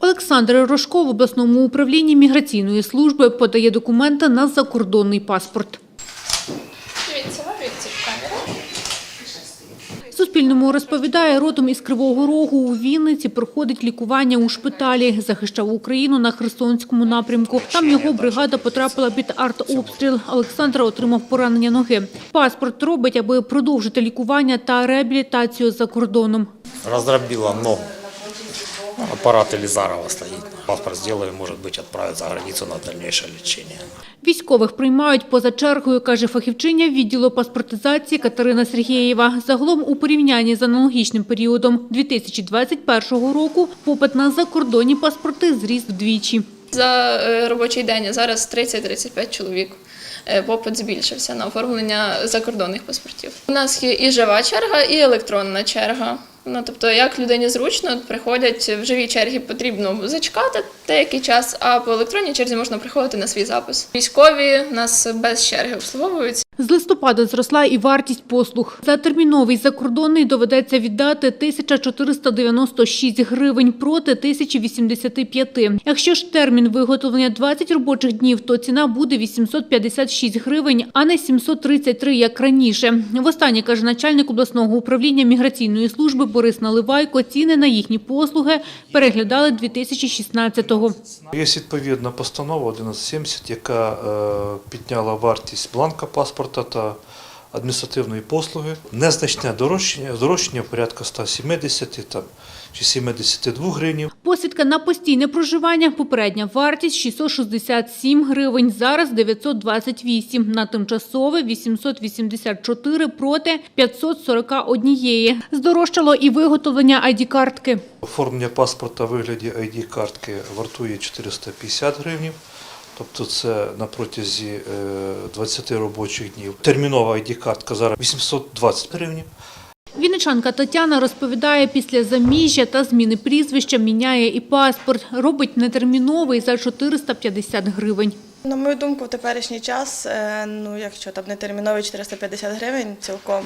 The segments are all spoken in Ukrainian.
Олександр Рожко в обласному управлінні міграційної служби подає документи на закордонний паспорт. Дивіться, вивіться в камеру. Суспільному розповідає, родом із Кривого Рогу у Вінниці проходить лікування у шпиталі. Захищав Україну на Херсонському напрямку. Там його бригада потрапила під артобстріл. Олександр отримав поранення ноги. Паспорт робить, аби продовжити лікування та реабілітацію за кордоном. Раздробила ногу. Аппарат Елизарова стоит. Паспорт сделаем, может быть, отправят за границу на дальнейшее лечение. Військових приймають поза чергою, каже фахівчиня відділу паспортизації Катерина Сергєєва. Загалом у порівнянні з аналогічним періодом 2021 року попит на закордонні паспорти зріс вдвічі. За е, робочий день зараз 30-35 чоловік. Е, Попит збільшився на оформлення закордонних паспортів. У нас є і жива черга, і електронна черга. Ну тобто, як людині зручно, приходять в живій чергі, потрібно зачекати деякий час, а по електронній черзі можна приходити на свій запис. Військові нас без черги обслуговують. З листопада зросла і вартість послуг. За терміновий закордонний доведеться віддати 1496 гривень проти 1085. Якщо ж термін виготовлення 20 робочих днів, то ціна буде 856 гривень, а не 733, як раніше. Востаннє, каже начальник обласного управління міграційної служби Борис Наливайко, ціни на їхні послуги переглядали 2016-го. Є відповідна постанова 1170, яка е, підняла вартість бланка паспорта та адміністративної послуги. Незначне дорожчання, дорожчання порядка 170 там, чи 72 гривень. Посвідка на постійне проживання. Попередня вартість 667 гривень, зараз 928. На тимчасове 884 проти 541. Здорожчало і виготовлення ID-картки. Оформлення паспорта в вигляді ID-картки вартує 450 гривень. Тобто це на протязі е, 20 робочих днів. Термінова ID-картка зараз 820 гривень. Вінничанка Тетяна розповідає, після заміжжя та зміни прізвища міняє і паспорт. Робить нетерміновий за 450 гривень. На мою думку, в теперішній час, е, ну якщо там не терміновий 450 гривень, цілком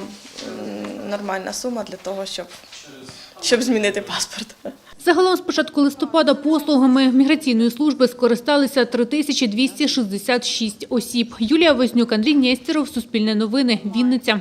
нормальна сума для того, щоб, щоб змінити паспорт. Загалом з початку листопада послугами міграційної служби скористалися 3266 осіб. Юлія Вознюк, Андрій Нестеров, Суспільне новини, Вінниця.